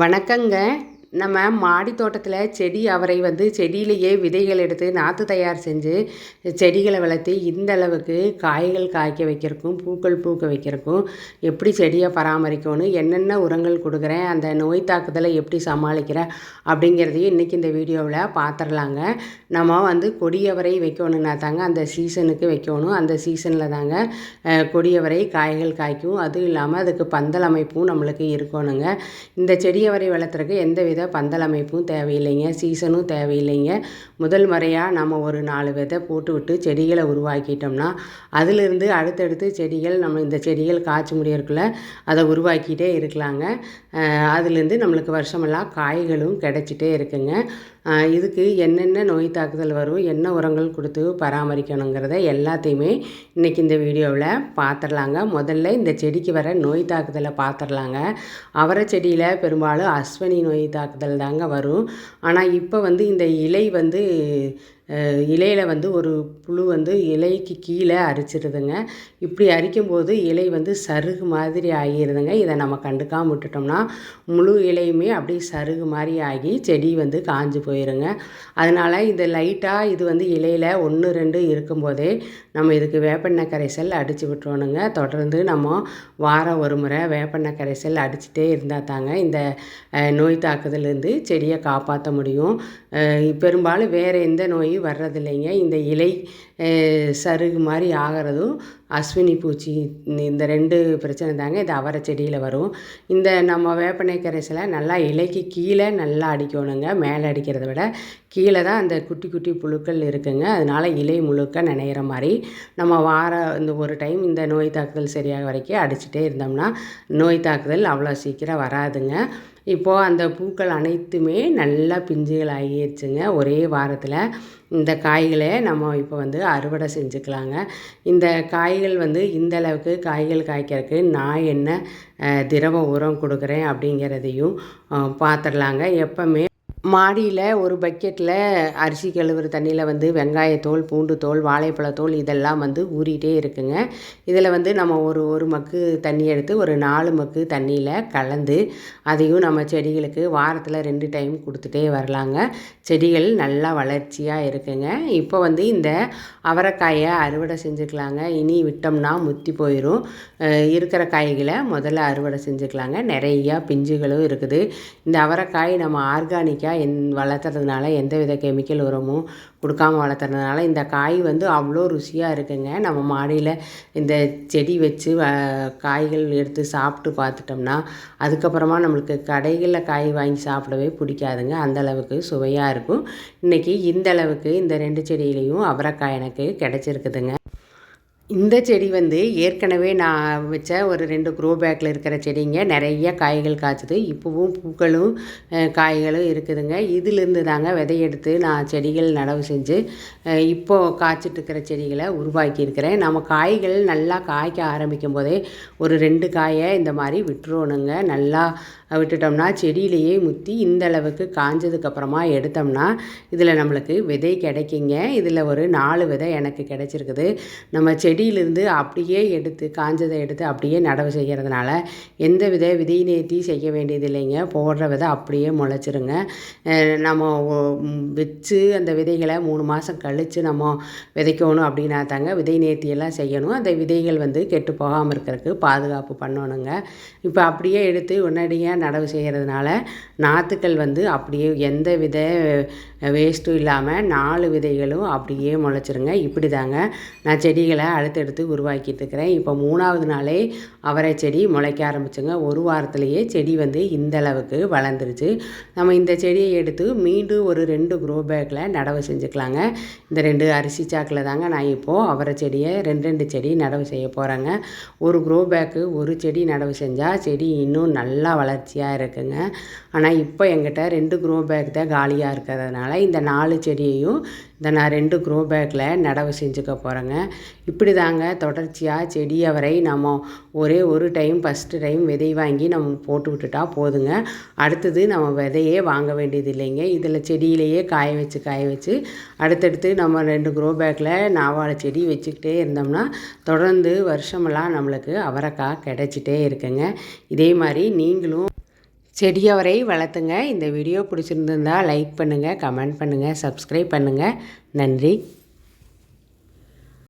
வணக்கங்க. நம்ம மாடி தோட்டத்தில் செடி அவரை வந்து செடியிலேயே விதைகள் எடுத்து நாற்று தயார் செஞ்சு செடிகளை வளர்த்து இந்த அளவுக்கு காய்கள் காய்க்க வைக்கிறக்கும் பூக்கள் பூக்க வைக்கிறக்கும் எப்படி செடியை பராமரிக்கணும் என்னென்ன உரங்கள் கொடுக்குறேன் அந்த நோய் தாக்குதலை எப்படி சமாளிக்கிறேன் அப்படிங்கிறதையும் இன்றைக்கி இந்த வீடியோவில் பார்த்துடலாங்க நம்ம வந்து கொடியவரை வைக்கணுன்னா தாங்க அந்த சீசனுக்கு வைக்கணும். அந்த சீசனில் தாங்க கொடியவரை காய்கள் காய்க்கும். அதுவும் இல்லாமல் அதுக்கு பந்தல் அமைப்பும் நம்மளுக்கு இருக்கணுங்க. இந்த செடியவரை வளர்த்துறதுக்கு எந்த வித பந்தல் அமைப்பும் தேவையில்லைங்க சீசனும் தேவையில்லைங்க. முதல் முறையாக நம்ம ஒரு நாலு விதை போட்டு விட்டு செடிகளை உருவாக்கிட்டோம்னா அதிலிருந்து அடுத்தடுத்து செடிகள் நம்ம இந்த செடிகள் காய்ச்சி முடியறதுக்குள்ள அதை உருவாக்கிட்டே இருக்கலாங்க. அதுலேருந்து நம்மளுக்கு வருஷமெல்லாம் காய்களும் கிடச்சிட்டே இருக்குங்க. இதுக்கு என்னென்ன நோய் தாக்குதல் வரும் என்ன உரங்கள் கொடுத்து பராமரிக்கணுங்கிறத எல்லாத்தையுமே இன்றைக்கி இந்த வீடியோவில் பார்த்துடலாங்க. முதல்ல இந்த செடிக்கு வர நோய் தாக்குதலை பார்த்துடலாங்க. அவரை செடியில் பெரும்பாலும் அஸ்வினி நோய் தாக்குதல் தாங்க வரும். ஆனால் இப்போ வந்து இந்த இலை வந்து இலையில் வந்து ஒரு புழு வந்து இலைக்கு கீழே அரிச்சிருதுங்க. இப்படி அரிக்கும்போது இலை வந்து சருகு மாதிரி ஆகிருதுங்க. இதை நம்ம கண்டுக்காம விட்டுட்டோம்னா முழு இலையுமே அப்படியே சருகு மாதிரி ஆகி செடி வந்து காஞ்சு போயிருங்க. அதனால் இந்த லைட்டாக இது வந்து இலையில் ஒன்று ரெண்டு இருக்கும்போதே நம்ம இதுக்கு வேப்பெண்ணெய் கரைசல் அடித்து விட்டுறணுங்க. தொடர்ந்து நம்ம வாரம் ஒரு முறை வேப்பெண்ணெய் கரைசல் அடிச்சுட்டே இருந்தால் தாங்க இந்த நோய் தாக்குதலேருந்து செடியை காப்பாற்ற முடியும். பெரும்பாலும் வேறு எந்த நோயும் வர்றதில்லைங்க. இந்த இலை சருகு மாதிரி ஆகிறதும் அஸ்வினி பூச்சி இந்த ரெண்டு பிரச்சனை தாங்க இது அவரை செடியில் வரும். இந்த நம்ம வேப்பெண்ணெய் கரைசலை நல்லா இலைக்கு கீழே நல்லா அடிக்கணுங்க. மேலே அடிக்கிறத விட கீழே தான் அந்த குட்டி குட்டி புழுக்கள் இருக்குங்க. அதனால் இலை முழுக்க நினைகிற மாதிரி நம்ம வார இந்த ஒரு டைம் இந்த நோய் தாக்குதல் சரியாக வரைக்கும் அடிச்சுட்டே இருந்தோம்னா நோய் தாக்குதல் அவ்வளோ சீக்கிரம் வராதுங்க. இப்போது அந்த பூக்கள் அனைத்துமே நல்லா பிஞ்சுகள் ஆகிடுச்சுங்க ஒரே வாரத்தில் இந்த காய்களை நம்ம இப்போ வந்து அறுவடை செஞ்சுக்கலாங்க. இந்த காய்கள் வந்து இந்த அளவுக்கு காய்கள் காய்க்கிறதுக்கு நான் என்ன திரவ உரம் கொடுக்குறேன் அப்படிங்கிறதையும் பார்த்துடலாங்க. எப்போவுமே மாடியில் ஒரு பக்கெட்டில் அரிசி கழுவுற தண்ணியில் வந்து வெங்காயத்தோல் பூண்டு தோல் வாழைப்பழத்தோல் இதெல்லாம் வந்து ஊறிட்டே இருக்குங்க. இதில் வந்து நம்ம ஒரு ஒரு மக்கு தண்ணி எடுத்து ஒரு நாலு மக்கு தண்ணியில் கலந்து அதையும் நம்ம செடிகளுக்கு வாரத்தில் ரெண்டு டைம் கொடுத்துட்டே வரலாங்க. செடிகள் நல்லா வளர்ச்சியாக இருக்குங்க. இப்போ வந்து இந்த அவரைக்காயை அறுவடை செஞ்சுக்கலாங்க. இனி விட்டோம்னா முத்தி போயிடும் இருக்கிற காய்களை முதல்ல அறுவடை செஞ்சுக்கலாங்க. நிறையா பிஞ்சுகளும் இருக்குது. இந்த அவரைக்காய் நம்ம ஆர்கானிக்காக என் வளர்த்துறதுனால எந்த வித கெமிக்கல் உரமும் கொடுக்காம வளர்த்துறதுனால இந்த காய் வந்து அவ்வளோ ருசியாக இருக்குங்க. நம்ம மாடியில் இந்த செடி வச்சு வ- காய்கள் எடுத்து சாப்பிட்டு பார்த்துட்டோம்னா அதுக்கப்புறமா நம்மளுக்கு கடைகளில் காய் வாங்கி சாப்பிடவே பிடிக்காதுங்க. அந்தளவுக்கு சுவையாக இருக்கும். இன்றைக்கி இந்தளவுக்கு இந்த ரெண்டு செடியிலையும் அவரைக்காய் எனக்கு கிடச்சிருக்குதுங்க. இந்த செடி வந்து ஏற்கனவே நான் வச்ச ஒரு ரெண்டு க்ரோ பேக்கில் இருக்கிற செடிங்க. நிறைய காய்கள் காய்ச்சுது. இப்போவும் பூக்களும் காய்களும் இருக்குதுங்க. இதிலிருந்து தாங்க விதையெடுத்து நான் செடிகள் நடவு செஞ்சு இப்போது இப்போ காய்ச்சிட்டு இருக்கிற செடிகளை உருவாக்கியிருக்கிறேன். நம்ம காய்கள் நல்லா காய்க்க ஆரம்பிக்கும் போதே ஒரு ரெண்டு காயை இந்த மாதிரி விட்டுறணுங்க. நல்லா விட்டுட்டோம்னா செடியிலேயே முத்தி இந்த அளவுக்கு காஞ்சதுக்கப்புறமா எடுத்தோம்னா இதில் நம்மளுக்கு விதை கிடைக்குங்க. இதில் ஒரு நாலு விதை எனக்கு கிடைச்சிருக்குது. நம்ம செடியிலேருந்து அப்படியே எடுத்து காஞ்சதை எடுத்து அப்படியே நடவு செய்கிறதுனால எந்த வித விதை நேர்த்தி செய்ய வேண்டியது இல்லைங்க போடுற விதை அப்படியே முளைச்சிருங்க. நம்ம வச்சு அந்த விதைகளை மூணு மாதம் கழித்து நம்ம விதைக்கணும் அப்படின்னா தாங்க விதை நேர்த்தியெல்லாம் செய்யணும். அந்த விதைகள் வந்து கெட்டு போகாமல் இருக்கிறதுக்கு பாதுகாப்பு பண்ணணுங்க. இப்போ அப்படியே எடுத்து உடனடியாக நடவு செய்கிறதுனால நாற்றுக்கள் வந்து அப்படியே எந்த வித வேஸ்ட்டும் இல்லாமல் நாலு விதைகளும் அப்படியே முளைச்சிருங்க. இப்படி தாங்க நான் செடிகளை அடுத்தடுத்து உருவாக்கிட்டு இருக்கிறேன். இப்போ மூணாவது நாளே அவரை செடி முளைக்க ஆரம்பிச்சுங்க. ஒரு வாரத்திலேயே செடி வந்து இந்த அளவுக்கு வளர்ந்துருச்சு. நம்ம இந்த செடியை எடுத்து மீண்டும் ஒரு ரெண்டு க்ரோ பேக்கில் நடவு செஞ்சுக்கலாங்க. இந்த ரெண்டு அரிசி சாக்கில் தாங்க நான் இப்போது அவரை செடியை ரெண்டு ரெண்டு செடி நடவு செய்ய போகிறேங்க ஒரு குரோ பேக்கு ஒரு செடி நடவு செஞ்சால் செடி இன்னும் நல்லா வளர்ச்சி வளர்ச்சியாக இருக்குங்க. ஆனால் இப்போ எங்கிட்ட ரெண்டு க்ரோ பேக் தான் காலியாக இருக்கிறதுனால இந்த நாலு செடியையும் இந்த நான் ரெண்டு க்ரோ பேக்கில் நடவு செஞ்சுக்க போகிறேங்க இப்படி தாங்க தொடர்ச்சியாக செடி வரை நம்ம ஒரே ஒரு டைம் ஃபஸ்ட்டு டைம் விதை வாங்கி நம்ம போட்டு விட்டுட்டா போதுங்க. அடுத்தது நம்ம விதையே வாங்க வேண்டியது இல்லைங்க. இதில் செடியிலேயே காய வச்சு காய வச்சு அடுத்தடுத்து நம்ம ரெண்டு க்ரோ பேக்கில் நாவாழை செடி வச்சுக்கிட்டே இருந்தோம்னா தொடர்ந்து வருஷமெல்லாம் நம்மளுக்கு அவரைக்காய் கிடச்சிட்டே இருக்குங்க. இதே மாதிரி நீங்களும் செடியவரை வளர்த்துங்க. இந்த வீடியோ பிடிச்சிருந்துருந்தால் லைக் பண்ணுங்கள் கமெண்ட் பண்ணுங்கள் சப்ஸ்கிரைப் பண்ணுங்கள் நன்றி.